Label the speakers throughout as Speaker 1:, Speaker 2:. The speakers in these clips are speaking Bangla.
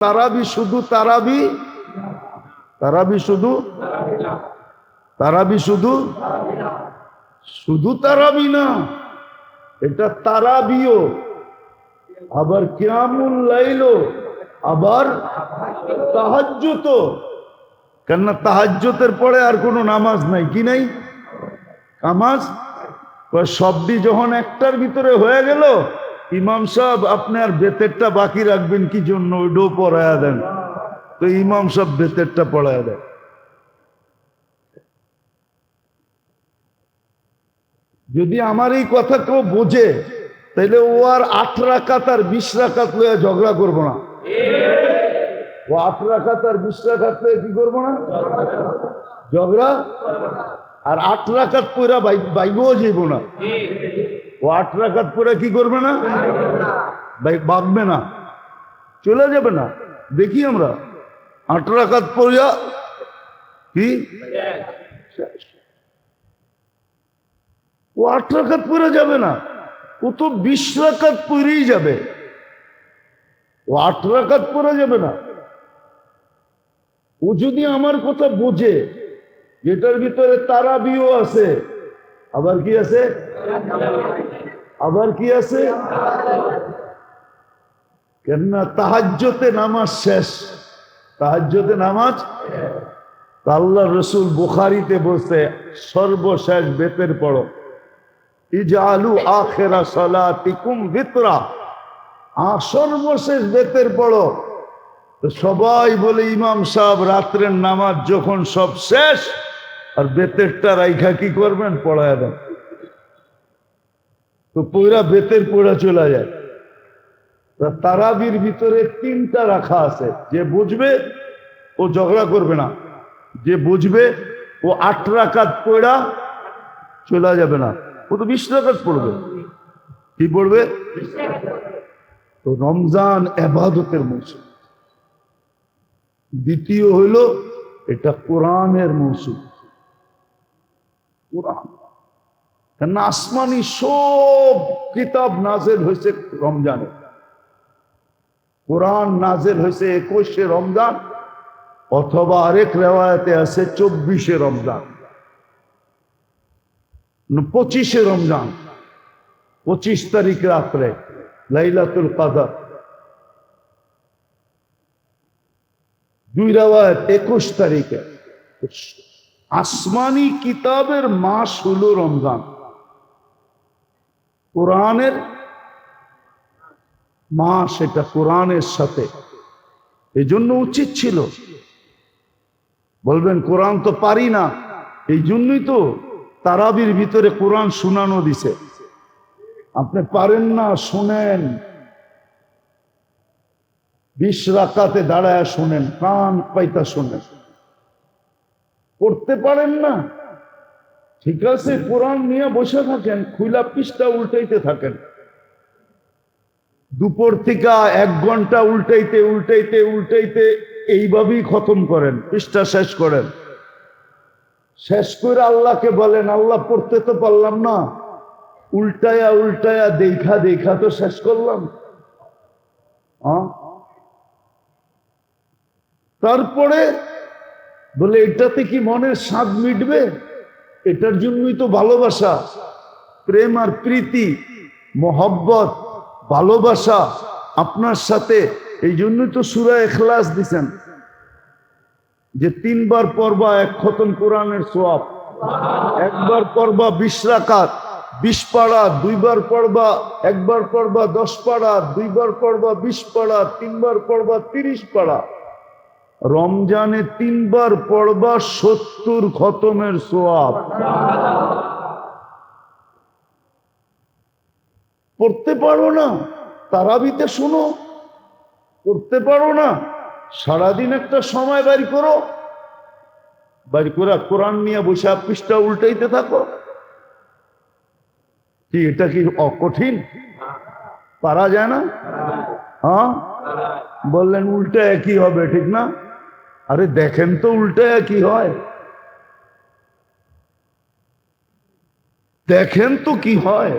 Speaker 1: তারাবি শুধু তারাবি? তারাবি শুধু? তারাবি শুধু? শুধু তারাবি না, এটা তারাবিও। আবার কিয়ামুল লাইলো আবার তাহাজ্জুত কেননা তাহাজ্জুতের পরে আর কোনো নামাজ নাই, কি নাই? নামাজ? সবটি যখন একটার ভিতরে হয়ে গেল ইমাম সাহেব আপনার বেতেরটা বাকি রাখবেন কি জন্য? ওইটাও পড়ায়া দেন। তো ইমাম সাহেব বেতেরটা পড়ায়া দেন। যদি আমার এই কথা কেউ বোঝে, তাহলে ও আর আট রাখাত আর বিশ রাকাত লইয়া ঝগড়া করব না। ও আট রাকাত আর বিশ রাকাত লইয়া কি করব না? ঝগড়া? আর আট রাখাত পয়রা বাইবও যাইব না। ও আট রাকাত পরে কি করবে না? ভাই ভাববে না। চলে যাবে না। দেখি আমরা। আট রাকাত পড়িয়া কি? ও আট রাকাত পরে যাবে না। ও তো বিশ রাকাত পরেই যাবে। ও আট রাকাত পরে যাবে না। ও যদি আমার কথা বোঝে, যেটার ভিতরে তারাবিও আছে আবার কি আছে? আবার কি আছে? কেননা তাহাজ্যতে নামাজ শেষ। তাহাজ্যতে নামাজ? আল্লাহ রসুল বুখারিতে বসে সর্বশেষ বেতের পড়ো। ইজালু আখেরা সালাতিকুম ভিতরা। আ সর্বশেষ বেতের পড়ো। সবাই বলে, ইমাম সাহেব, রাত্রের নামাজ যখন সব শেষ আর বেতেরটা রাইখা কি করবেন? পড়ায় দেন। তো পয়রা বেতের পড়া চলে যায়। তারাবির ভিতরে তিনটা রাখা আছে। যে বুঝবে, ও ঝগড়া করবে না। যে বুঝবে, ও আট রাকাত পড়া চলে যাবে না। ও তো বিশ রাকাত পড়বে। কি পড়বে? তো রমজান এবাদতের মৌসুম। দ্বিতীয় হইল, এটা কোরআনের মৌসুম। কোরআন। আসমানি সব কিতাব নাজেল হয়েছে রমজানে। কোরআন নাজেল হয়েছে একুশে রমজান, অথবা আরেক রেওয়ায়তে আছে চব্বিশে রমজান। পঁচিশে রমজান, পঁচিশ তারিখ রাত্রে, লাইলাতুল কাদার। দুই রেওয়ায়ত একুশ তারিখে। আসমানি কিতাবের মাস হলো রমজান। কোরআনের মাস এটা কোরআনের সাথে। এই জন্য উচিত ছিল। বলবেন, কোরআন তো পারি না। এই জন্যই তো তারাবির ভিতরে কোরআন শোনানো দিছে। আপনি পারেন না, শোনেন। বিশ রাকাতে দাঁড়ায় শোনেন, কান পাইতা শোনেন। পড়তে পারেন না। ঠিক আছে, কোরআন নিয়ে বসে থাকেন খুলা পৃষ্ঠা উল্টাইতে থাকেন। দুপুর থেকে এক ঘণ্টা উল্টাইতে উল্টাইতে উল্টাইতে এইভাবেই খতম করেন, পৃষ্ঠা শেষ করেন। শেষ করে আল্লাহকে বলেন, আল্লাহ, পড়তে তো পারলাম না। উল্টায়া উল্টায়া, দেখা দেখা তো শেষ করলাম। তারপরে বলে, এটাতে কি মনের স্বাদ মিটবে? এটার জন্যই তো ভালোবাসা। প্রেম আর প্রীতি, মোহব্বত, ভালোবাসা আপনার সাথে। এই জন্যই তো সুরা এখলাস দিছেন যে তিনবার পর্বা এক খতম কোরআনের সোয়াব একবার পর্বা বিশ রাকাত, বিশ পাড়া, দুইবার পড়বা, একবার পড়বা দশ পাড়া, দুইবার পড়বা বিশ পাড়া, তিনবার পড়বা তিরিশ পাড়া। রমজানে তিনবার পড়বা সত্তর খতমের সোয়াব। পড়তে পারো না, তারাবিতে শোনো। পড়তে পারো না, সারাদিন একটা সময় বাড়ি করো। বাড়ি করে কোরআন নিয়ে বসে পৃষ্ঠা উল্টাইতে থাকো। কি, এটা কি অকঠিন? পারা যায় না? হ্যাঁ? বললেন, উল্টা একই হবে, ঠিক না? আরে দেখেন তো উল্টা কি হয়। দেখেন তো কি হয়।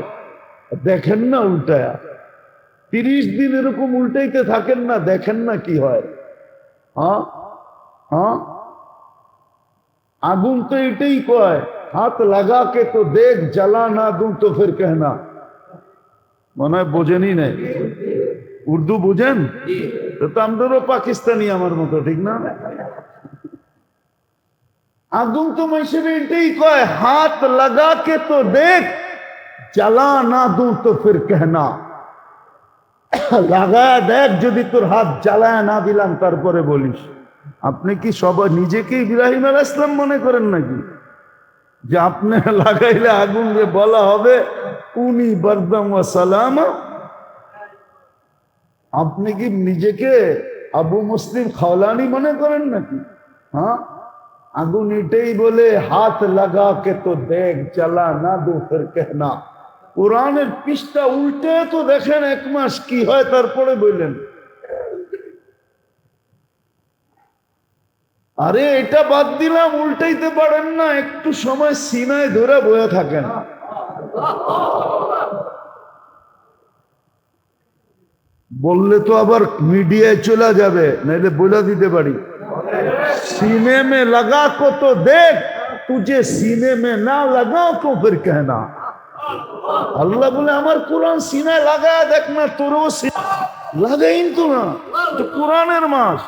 Speaker 1: দেখেন না উল্টায়া তিরিশ দিন এরকম উল্টাইতে থাকেন না, দেখেন না কি হয়। হ্যাঁ? হ্যাঁ? আগুন তো এটাই কয়, হাত লাগা কে তো দেখ, জ্বালা না দুম তো ফির কেহনা মনে হয় বোঝেনই নাই। উর্দু বুঝেন? তো পাকিস্তানি আমার মতো, ঠিক না? আগুন তো মানুষের এটাই কয়, হাত লাগা কে তো দেখ, জ্বালা না দু তো ফির কেহনা। লাগায় দেখ যদি তোর হাত জ্বালায় না দিলাম, তারপরে বলিস। আপনি কি সবাই নিজেকে ইব্রাহিম আল ইসলাম মনে করেন নাকি? যে আপনি লাগাইলে আগুন যে বলা হবে, উনি বরদম সালাম আপনি কি নিজেকে আবু মুসলিম খাওলানি মনে করেন নাকি? হ্যাঁ? আগুন এটাই বলে হাত লাগা কে তো দেখ চালা না দু, ফের কেহনা কোরআনের পৃষ্ঠা উল্টে তো দেখেন এক মাস কি হয়, তারপরে বললেন। আরে, এটা বাদ দিলাম, উল্টাইতে পারেন না, একটু সময় সিনায় ধরে বয়ে থাকেন। বললে তো আবার মিডিয়ায় চলে যাবে নাহলে বলে দিতে পারি। সিনে মে লাগা কো তো দেখ তুঝে সিনে মে না লাগাও তো ফির কেনা আল্লাহ বলে, আমার কোরআন সিনে লাগা দেখ না, তোরও লাগাইন তো না, তো কোরআনের মাস।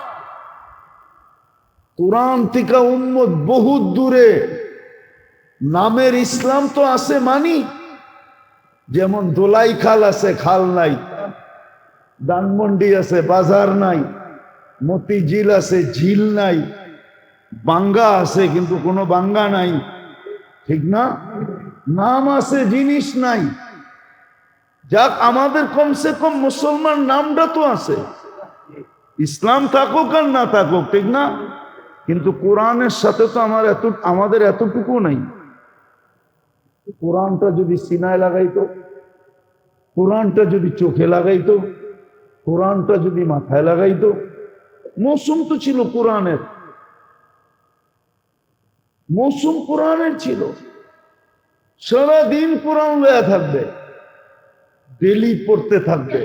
Speaker 1: কোরআন থেকে উম্মত বহুত দূরে। নামের ইসলাম তো আছে মানি, যেমন দোলাই খাল আছে, খাল নাই। দানমন্ডি আছে, বাজার নাই, মতি ঝিল আছে, ঝিল নাই, বাঙ্গা আছে, কিন্তু কোনো বাঙ্গা নাই, ঠিক না? নাম আছে, জিনিস নাই। যাক, আমাদের কমসে কম মুসলমান নামটা তো আছে। ইসলাম থাকুক আর না থাকুক, ঠিক না? কিন্তু কোরআনের সাথে তো আমার এত, আমাদের এতটুকু নাই। কোরআনটা যদি সিনায় লাগাইতো, কোরআনটা যদি চোখে লাগাইতো কোরআনটা যদি মাথায় লাগাইতো, মৌসুম তো ছিল কোরআনের। মৌসুম কোরআনের ছিল। সারাদিন কোরআন লয়া থাকবে ডেলি পড়তে থাকবে।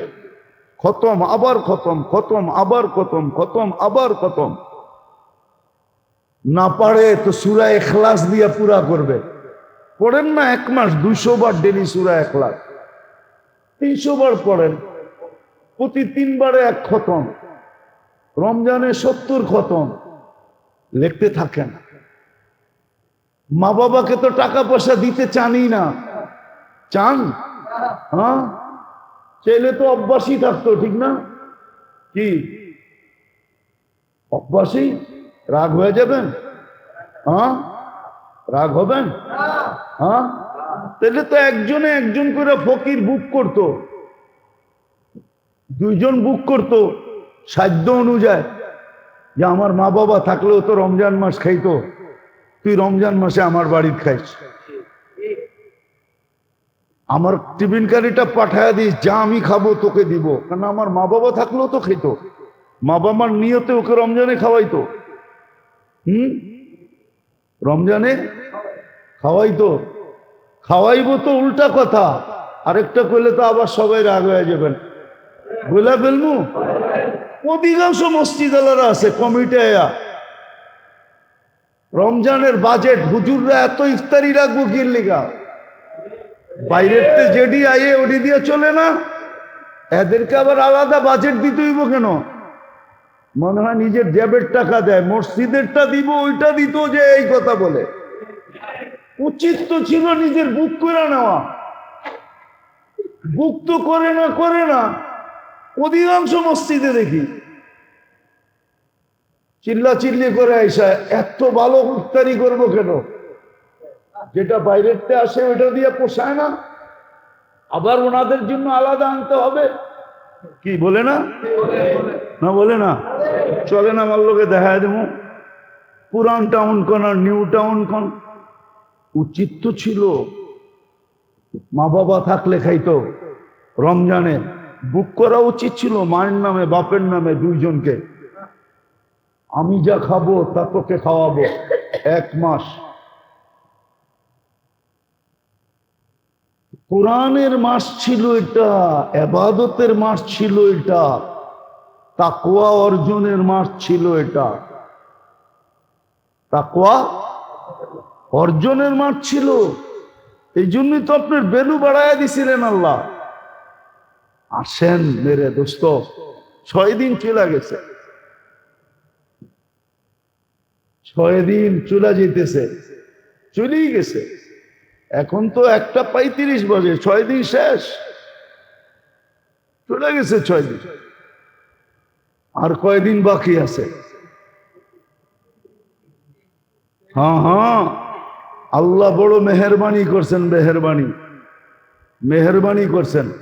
Speaker 1: খতম, আবার খতম খতম, আবার খতম খতম, আবার খতম। না পারে তো সুরা এখলাস দিয়ে পুরা করবে। পড়েন না এক মাস, দুইশো বার ডেলি সুরা এখলাস তিনশো বার পড়েন। প্রতি তিনবারে এক খতম। রমজানে সত্তর খতম। লিখতে থাকেন। মা বাবাকে তো টাকা পয়সা দিতে চানই না। চান? হ্যাঁ? ছেলে তো অভ্যাসই থাকতো, ঠিক না? কি? অভ্যাসই? রাগ হয়ে যাবেন? হ্যাঁ? রাগ হবেন? হ্যাঁ? তাহলে তো একজনে একজন করে ফকির বুক করতো। দুইজন বুক করতো সাধ্য অনুযায়ী যে আমার মা বাবা থাকলেও তো রমজান মাস খাইতো। তুই রমজান মাসে আমার বাড়ির খাইস। আমার টিফিন কারিটা পাঠায় দিস, যা আমি খাব তোকে দিব। কারণ আমার মা বাবা থাকলেও তো খেত মা বাবার নিয়তে ওকে রমজানে খাওয়াইতো। হুম? রমজানে খাওয়াইতো। খাওয়াইবো তো উল্টা কথা। আরেকটা করলে তো আবার সবাই রাগ হয়ে যাবেন। বলে ফেলব অধিকাংশ মসজিদ আলারা আছে, কমিটি রমজানের বাজেট, হুজুররা এত ইফতারি রাখব কি লিগা? বাইরের তে যেডি আইয়ে ওডি দিয়ে চলে না? এদেরকে আবার আলাদা বাজেট দিতে হইব কেন? মনে হয় নিজের জ্যাবের টাকা দেয়, মসজিদেরটা দিব, ওইটা দিত যে এই কথা বলে। উচিত তো ছিল নিজের বুক করে নেওয়া। বুক তো করে না করে না। অধিকাংশ মসজিদে দেখি। চিল্লা চিল্লি করে আইসা, এত ভালো ইফতারি করব কেন? যেটা বাইরেরতে আসে ওইটা দিয়ে পোষায় না। আবার ওনাদের জন্য আলাদা আনতে হবে। কি, বলে না? না, বলে না? চলে না, আমার লোকে দেখা দেবো। পুরান টাউন কোন আর নিউ টাউন কোন? উচিত তো ছিল। মা বাবা থাকলে খাইতো রমজানে। বুক করা উচিত ছিল মায়ের নামে, বাপের নামে দুইজনকে। আমি যা খাব, তা তোকে খাওয়াবো। এক মাস। কোরআনের মাস ছিল এটা, এবাদতের মাস ছিল এটা, তাকওয়া অর্জনের মাস ছিল এটা। তাকওয়া অর্জনের মাঠ ছিল। এই জন্যই তো আপনার বেলু বাড়াইয়া দিছিলেন আল্লাহ। আসেন মেরে দোস্ত। ছয় দিন চলে গেছে। ছয় দিন চলে যেতেছে চলেই গেছে। এখন তো একটা পঁয়ত্রিশ বাজে, ছয় দিন শেষ। চলে গেছে ছয় দিন। আর কয়দিন বাকি আছে? হ্যাঁ হ্যাঁ। আল্লাহ বড় মেহরবানি করছেন, মেহরবানি। মেহরবানি করছেন।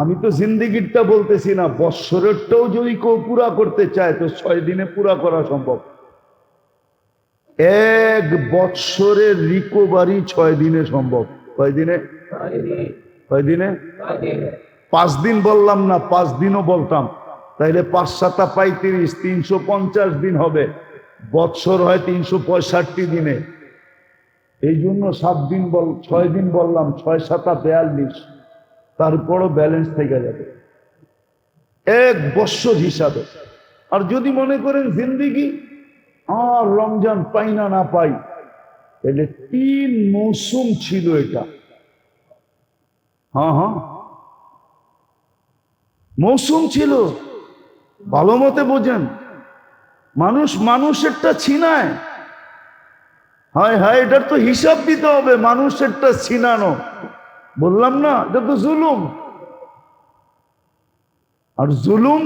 Speaker 1: আমি তো জিন্দিগিরটা বলতেছি না, বৎসরেরটাও যদি কেউ পুরা করতে চায়, তো ছয় দিনে পুরা করা সম্ভব। এক বৎসরের রিকোভারি ছয় দিনে সম্ভব। কয় দিনে? কয় দিনে? পাঁচ দিন বললাম না, পাঁচ দিনও বলতাম। তাইলে পাঁচ সাতা পঁয়ত্রিশ, তিনশো পঞ্চাশ দিন হবে। বৎসর হয় তিনশো পঁয়ষট্টি দিনে। এই জন্য সাত দিন বল, ছয় দিন বললাম, ছয় সাতা বেয়াল্লিশ। তারপরও ব্যালেন্স থেকে যাবে। এক বৎসর হিসাবে। আর যদি মনে করেন জিন্দিগি, আর রমজান পাই না না পাই, তাহলে তিন মৌসুম ছিল এটা। হ্যাঁ হ্যাঁ। মৌসুম ছিল, ভালো মতে বোঝেন। মানুষ মানুষেরটা ছিনায়। হায় হায়, এটার তো হিসাব দিতে হবে, মানুষেরটা ছিনানো। বললাম না, এটা তো জুলুম। আর জুলুম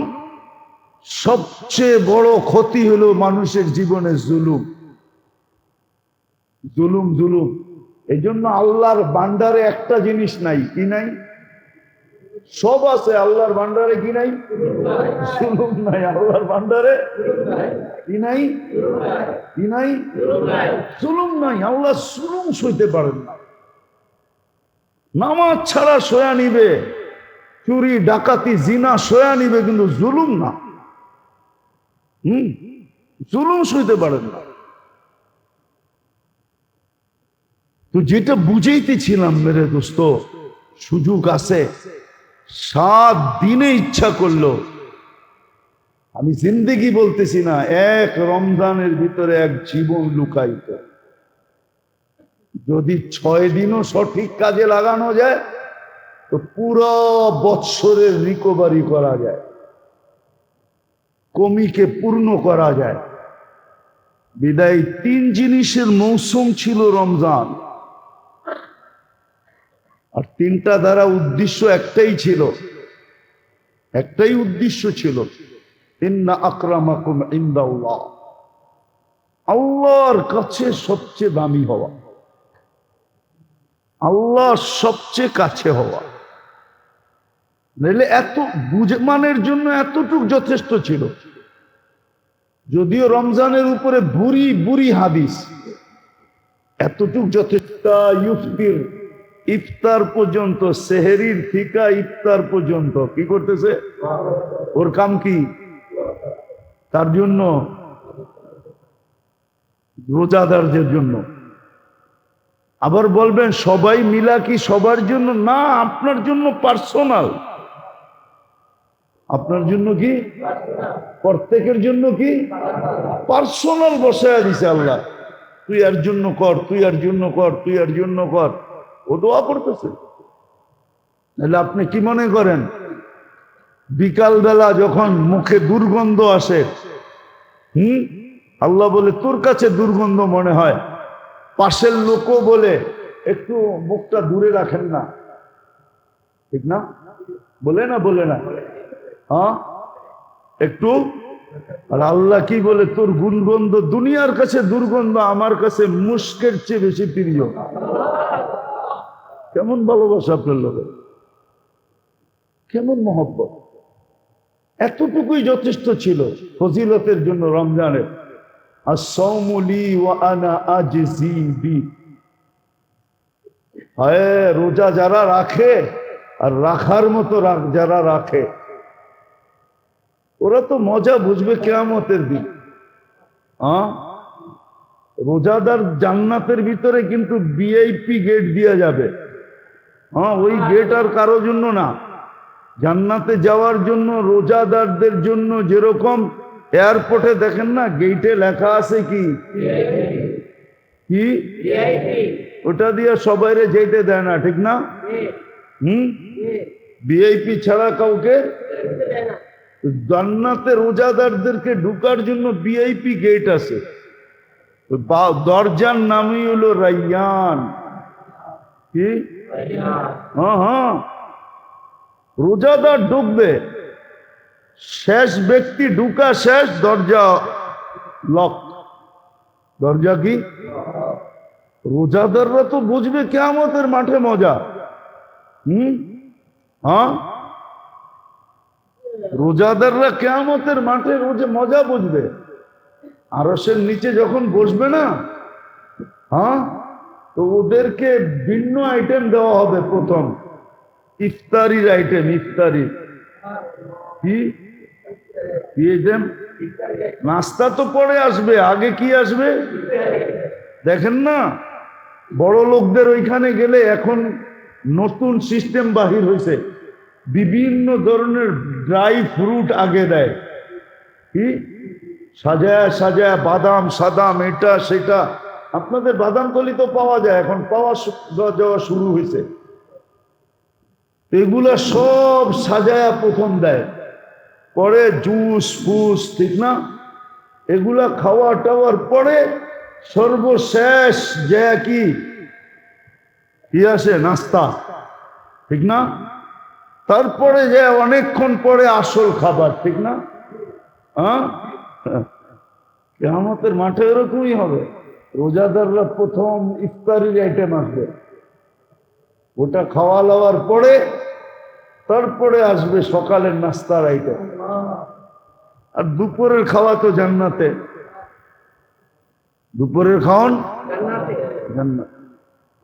Speaker 1: সবচেয়ে বড় ক্ষতি হলো মানুষের জীবনে জুলুম। জুলুম জুলুম। এই জন্য আল্লাহর বান্ডারে একটা জিনিস নাই, কি নাই? সব আছে, আল্লাহর ভান্ডারে কি নাই? জুলুম নাই, আল্লাহর ভান্ডারে কি নাই? কি নাই? জুলুম নাই, আল্লাহ জুলুম সইতে পারেন না। নামাজ ছাড়া সয়া নিবে, চুরি, ডাকাতি, জিনা সয়া নিবে কিন্তু জুলুম না। হুম? জুলুম সইতে পারেন না। তো যেটা বুঝাইতেছিলাম মেরে দোস্ত, সুযোগ আছে, সাত দিনে ইচ্ছা করল। আমি জিন্দেগি বলতেছি না, এক রমজানের ভিতরে এক জীবন লুকাইত। যদি ছয় দিনও সঠিক কাজে লাগানো যায়, তো পুরো বৎসরের রিকভারি করা যায়। কমিকে পূর্ণ করা যায়। বিদায় তিন জিনিসের মৌসুম ছিল রমজান। আর তিনটা দ্বারা উদ্দেশ্য একটাই ছিল। একটাই উদ্দেশ্য ছিল, ইন্না আকরামাকুম ইন্দাল্লাহ। আল্লাহর কাছে সবচেয়ে দামি হওয়া। আল্লাহ সবচেয়ে কাছে হওয়া। নইলে এত বুঝমানের জন্য এতটুক যথেষ্ট ছিল। যদিও রমজানের উপরে বুড়ি বুড়ি হাদিস। এতটুক যথেষ্ট ইউফতির ইফতার পর্যন্ত, সেহেরির থিকা ইফতার পর্যন্ত। কি করতেছে? ওর কাম কি? তার জন্য, রোজাদারদের জন্য। আবার বলবেন, সবাই মিলা কি সবার জন্য? না, আপনার জন্য পার্সোনাল। আপনার জন্য কি? প্রত্যেকের জন্য কি? পার্সোনাল বসায় দিছে আল্লাহ। তুই আর জন্য কর, তুই আর জন্য কর, তুই আর জন্য কর। ও দোয়া করতেছে। তাহলে আপনি কি মনে করেন? বিকালবেলা যখন মুখে দুর্গন্ধ আসে, হুম? আল্লাহ বলে, তোর কাছে দুর্গন্ধ মনে হয়? পাশের লোকও বলে, একটু মুখটা দূরে রাখেন না। ঠিক না? বলে না বলে না? হ্যাঁ? একটু? আর আল্লাহ কি বলে, তোর গুণগন্ধ দুনিয়ার কাছে দুর্গন্ধ, আমার কাছে মুস্কের চেয়ে বেশি প্রিয়। কেমন ভালোবাসা আপনার লোকের? কেমন মহব্বত? এতটুকুই যথেষ্ট ছিল ফজিলতের জন্য রমজানের। আর সৌমলি আনা আজিজি বি হ্যাঁ রোজা যারা রাখে, আর রাখার মতো যারা রাখে, ওরা তো মজা বুঝবে কেয়ামতের দিন। রোজাদার জান্নাতের ভিতরে কিন্তু বিআইপি গেট দিয়ে যাবে। হ্যাঁ ওই গেট আর কারও জন্য না। জান্নাতে যাওয়ার জন্য, রোজাদারদের জন্য যেরকম এয়ারপোর্টে দেখেন না গেইটে লেখা আছে কি? কি? ওটা দিয়ে সবাইরে যেতে দেয় না ঠিক না? হুম? ভিআইপি ছাড়া কাউকে জান্নাতে রোজাদারদেরকে ঢুকার জন্য ভিআইপি গেট আছে। দরজার নামই হলো রাইয়ান। কি? হ্যাঁ হ্যাঁ। রোজাদার ঢুকবে। শেষ ব্যক্তি ঢুকা শেষ, দরজা লক দরজা কি? রোজাদাররা তো বুঝবে কেমতের মাঠে মজা। হুম? হ্যাঁ? রোজাদাররা কেমতের মাঠে রোজে মজা বুঝবে। আরসের নিচে যখন বসবে না হ্যাঁ? তো ওদেরকে ভিন্ন আইটেম দেওয়া হবে প্রথম। ইফতারির আইটেম ইফতারি। কি? নাস্তা তো পরে আসবে, আগে কি আসবে? দেখেন না, বড় লোকদের ওইখানে গেলে এখন নতুন সিস্টেম বাহির হয়েছে বিভিন্ন ধরনের ড্রাই ফ্রুট আগে দেয়। কি? সাজায় সাজায় বাদাম, সাদাম, এটা, সেটা। আপনাদের বাদাম কলি তো পাওয়া যায়, এখন পাওয়া যাওয়া শুরু হয়েছে এগুলা সব সাজায়া প্রথম দেয়। পরে জুস ফুস, ঠিক না? এগুলা খাওয়া টাওয়ার পরে সর্বশেষ যে কি? আসে? নাস্তা, ঠিক না? তারপরে যে অনেকক্ষণ পরে আসল খাবার, ঠিক না? হ্যাঁ? মাঠে এরকমই হবে। রোজাদাররা প্রথম ইফতারির আইটেম আসবে। ওটা খাওয়া লওয়ার পরে, তারপরে আসবে সকালের নাস্তার আইটেম আর দুপুরের খাওয়া তো জান্নাতে। দুপুরের খাওয়ান? জান্নাত।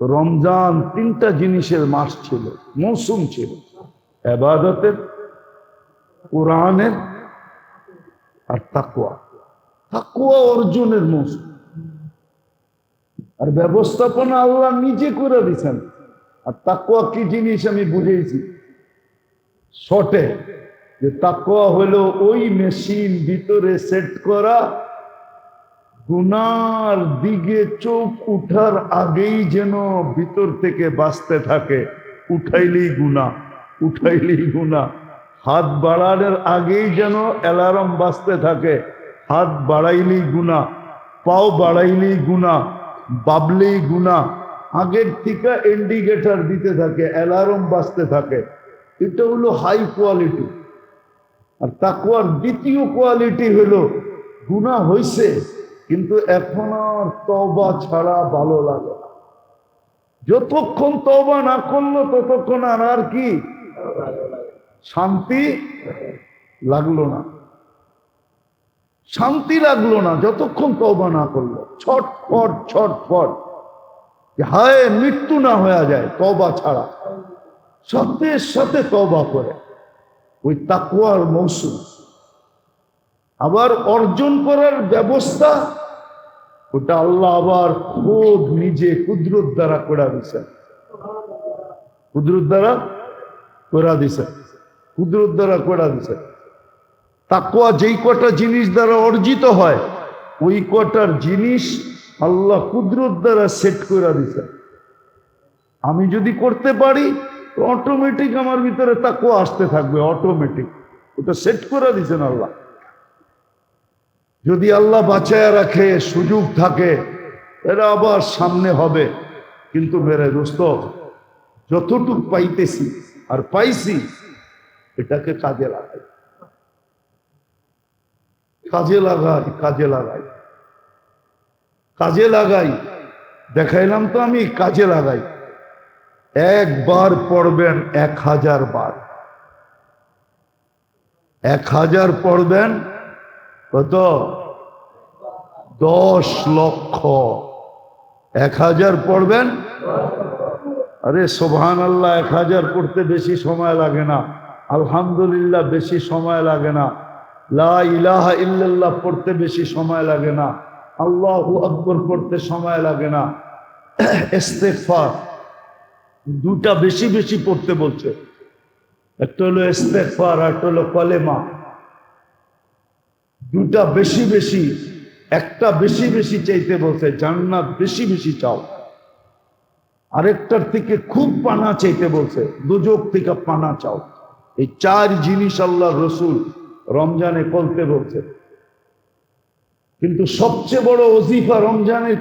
Speaker 1: তো রমজান তিনটা জিনিসের মাস ছিল মৌসুম ছিল। এবাদতের কোরআনের আর তাকুয়া তাকুয়া অর্জনের মৌসুম। আর ব্যবস্থাপনা আল্লাহ নিজে করে দিছেন আর তাকুয়া কি জিনিস আমি বুঝেছি শর্টে। যে তাকুয়া হলো ওই মেশিন ভিতরে সেট করা, গুনার দিকে চোখ উঠার আগেই যেন ভিতর থেকে বাঁচতে থাকে। উঠাইলেই গুণা উঠাইলেই গুণা হাত বাড়ানোর আগেই যেন অ্যালার্ম বাঁচতে থাকে। হাত বাড়াইলেই গুণা পাও বাড়াইলেই গুণা বাবলেই গুণা আগের থেকে ইন্ডিকেটর দিতে থাকে অ্যালার্ম বাঁচতে থাকে। এটা হলো হাই কোয়ালিটি আর তাকুয়ার দ্বিতীয় কোয়ালিটি হলো গুণা হইছে, কিন্তু এখন আর তবা ছাড়া ভালো লাগে না। যতক্ষণ তবা না করল, ততক্ষণ আর আর কি শান্তি লাগল না। শান্তি লাগল না যতক্ষণ তবা না করল। ছটফট ছটফট হায় মৃত্যু না হয়ে যায় তবা ছাড়া। সাথে সাথে তবা করে। ওই তাকুয়ার মৌসুম। আবার অর্জন করার ব্যবস্থা, ওটা আল্লাহ আবার খোদ নিজে কুদরত দ্বারা করা দিছে। কুদরত দ্বারা করা দিছে। কুদরত দ্বারা করা দিছে। তাকুয়া যেই কটা জিনিস দ্বারা অর্জিত হয়, ওই কটার জিনিস আল্লাহ কুদরত দ্বারা সেট করে দিছে। আমি যদি করতে পারি অটোমেটিক আমার ভিতরে তাকুয়া আসতে থাকবে অটোমেটিক ওটা সেট করে দিছেন আল্লাহ। যদি আল্লাহ বাঁচায় রাখে, সুযোগ থাকে, এরা আবার সামনে হবে। কিন্তু মেরে দোস্ত, যতটুক পাইতেছি আর পাইছি, এটাকে কাজে লাগাই। কাজে লাগাই কাজে লাগাই। কাজে লাগাই, দেখাইলাম তো আমি, কাজে লাগাই। একবার পড়বেন এক হাজার বার। এক হাজার পড়বেন কত? দশ লক্ষ। এক হাজার পড়বেন? আরে সোভান আল্লাহ এক হাজার পড়তে বেশি সময় লাগে না। আলহামদুলিল্লাহ, বেশি সময় লাগে না। লা ইলাহা ইল্লাল্লাহ পড়তে বেশি সময় লাগে না। আল্লাহু আকবর পড়তে সময় লাগে না। দুটা বেশি বেশি পড়তে বলছে। একটা হলো ইস্তেগফার, আর একটা হলো কলেমা। দুটা বেশি বেশি, একটা বেশি বেশি চাইতে বলছে, জান্নাত বেশি বেশি চাও। আরেকটার থেকে খুব পানা চাইতে বলছে দুযোগ থেকে পানা চাও। এই চার জিনিস আল্লাহ রসুল রমজানে করতে বলছে। কিন্তু সবচেয়ে বড় অজিফা রমজানের,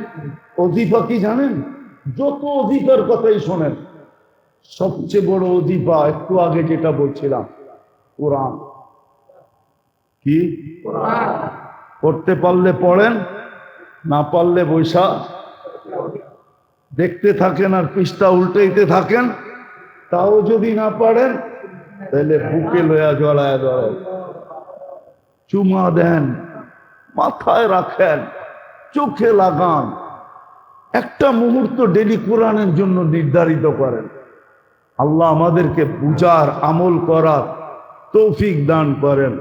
Speaker 1: অজিফা কি জানেন? যত অজিফার কথাই শোনেন। সবচেয়ে বড় অজিফা একটু আগে যেটা বলছিলাম, কোরআন। কি? পড়তে পারলে পড়েন, না পারলে বৈশা। দেখতে থাকেন আর পৃষ্ঠা উল্টাইতে থাকেন, তাও যদি না পারেন, তাহলে বুকে লয়া জড়ায় ধরেন। চুমা দেন, মাথায় রাখেন, চোখে লাগান। একটা মুহূর্ত ডেলি কোরআনের জন্য নির্ধারিত করেন। আল্লাহ আমাদেরকে পূজার আমল করার তৌফিক দান করেন।